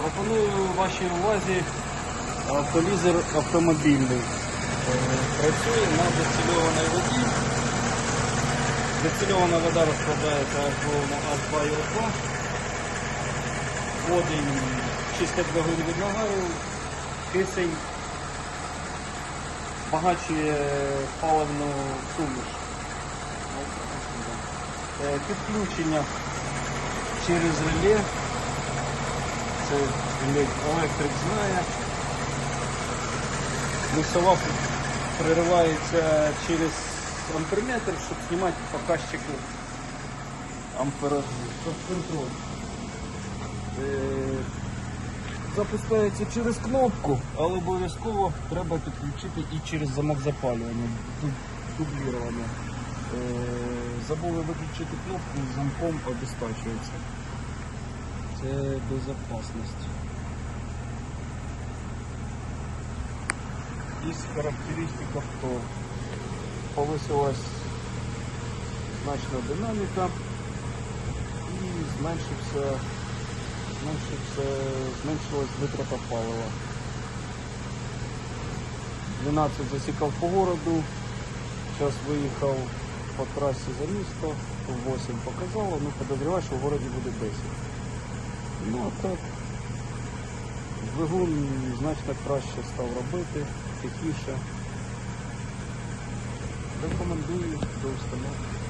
Пропоную вашій увазі автолізер автомобільний. Е, Працює на дистильованій воді. Дистильована вода розкладається H2 на H2 і O2. Водень чисто двигун від нагару, кисень, збагачує паливну суміш. Е, Підключення через реле. Це еле- електрик знає. Лісова проривається через амперметр, щоб знімати показчик амперажу. Контроль. Е, Запускається через кнопку, але обов'язково треба підключити і через замок запалювання, дублірування. Е, Забули виключити кнопку, замком обезпечується. Це безопасність. Із характеристик авто повисилась значна динаміка і зменшився, зменшився, зменшилась витрата палива. 12 засікав по городу, зараз виїхав по трасі за місто, 8 показало, ну подозріваю, що в городі буде 10. Ну а так, двигун значно краще став робити, тихіше. Рекомендую до установки.